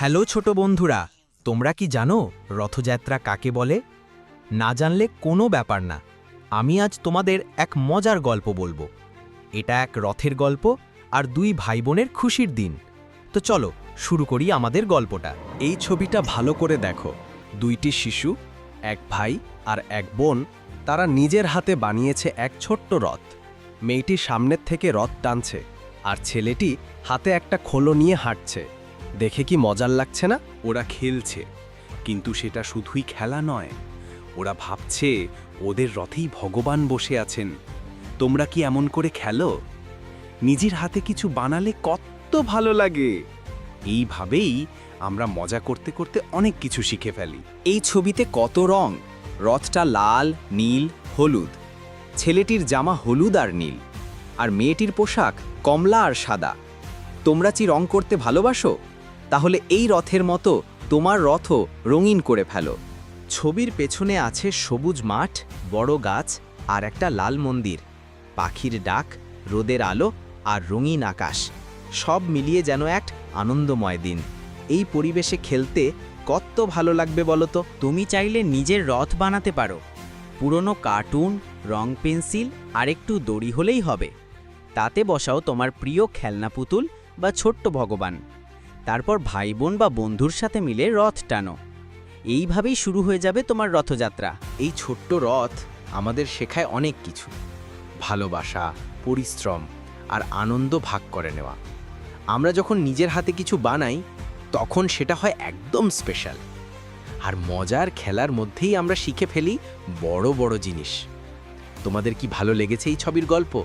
Hello ছোট বন্ধুরা, তোমরা কি জানো রথযাত্রা কাকে বলে? না জানলে কোনো ব্যাপার না, আমি আজ তোমাদের এক মজার গল্প বলব। এটা এক রথের গল্প আর দুই ভাই বোনের খুশির দিন। তো চলো, শুরু করি আমাদের গল্পটা। এই ছবিটা ভালো করে দেখো। দুইটি শিশু, এক ভাই আর এক বোন, তারা নিজের হাতে বানিয়েছে এক ছোট্ট রথ। মেয়েটি সামনের থেকে রথ টানছে আর ছেলেটি হাতে একটা খোলো নিয়ে হাঁটছে। দেখে কি মজার লাগছে না? ওরা খেলছে, কিন্তু সেটা শুধুই খেলা নয়। ওরা ভাবছে ওদের রথেই ভগবান বসে আছেন। তোমরা কি এমন করে খেলো? নিজের হাতে কিছু বানালে কত ভালো লাগে। এইভাবেই আমরা মজা করতে করতে অনেক কিছু শিখে ফেলি। এই ছবিতে কত রং? রথটা লাল, নীল, হলুদ। ছেলেটির জামা হলুদ আর নীল, আর মেয়েটির পোশাক কমলা আর সাদা। তোমরা কি রং করতে ভালোবাসো? তাহলে এই রথের মতো তোমার রথও রঙিন করে ফেলো। ছবির পেছনে আছে সবুজ মাঠ, বড় গাছ আর একটা লাল মন্দির। পাখির ডাক, রোদের আলো আর রঙিন আকাশ। সব মিলিয়ে যেন এক আনন্দময় দিন। এই পরিবেশে খেলতে কত ভালো লাগবে বলো তো তুমি চাইলে নিজের রথ বানাতে পারো। পুরনো কার্টুন, রং পেন্সিল আর একটু দড়ি হলেই হবে। তাতে বসাও তোমার প্রিয় খেলনা পুতুল বা ছোট্ট ভগবান। তারপর ভাই বোন বা বন্ধুর সাথে মিলে রথ টানো। এইভাবেই শুরু হয়ে যাবে তোমার রথযাত্রা। এই ছোট্ট রথ আমাদের শেখায় অনেক কিছু। ভালোবাসা, পরিশ্রম আর আনন্দ ভাগ করে নেওয়া। আমরা যখন নিজের হাতে কিছু বানাই, তখন সেটা হয় একদম স্পেশাল। আর মজার খেলার মধ্যেই আমরা শিখে ফেলি বড় বড় জিনিস। তোমাদের কি ভালো লেগেছে এই ছবির গল্প?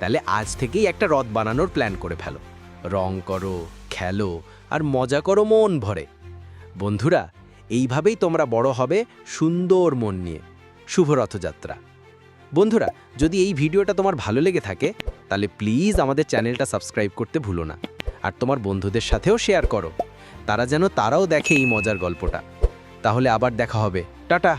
তাহলে আজ থেকেই একটা রথ বানানোর প্ল্যান করে ফেলো। রং করো খেলো আর মজা করো, মন ভরে। বন্ধুরা, এইভাবেই তোমরা বড় হবে সুন্দর মন নিয়ে। শুভ রথযাত্রা। বন্ধুরা, যদি এই ভিডিওটা তোমার ভালো লেগে থাকে, তাহলে প্লিজ আমাদের চ্যানেলটা সাবস্ক্রাইব করতে ভুলো না। আর তোমার বন্ধুদের সাথেও শেয়ার করো। তারা যেন তারাও দেখে এই মজার গল্পটা। তাহলে আবার দেখা হবে। টাটা!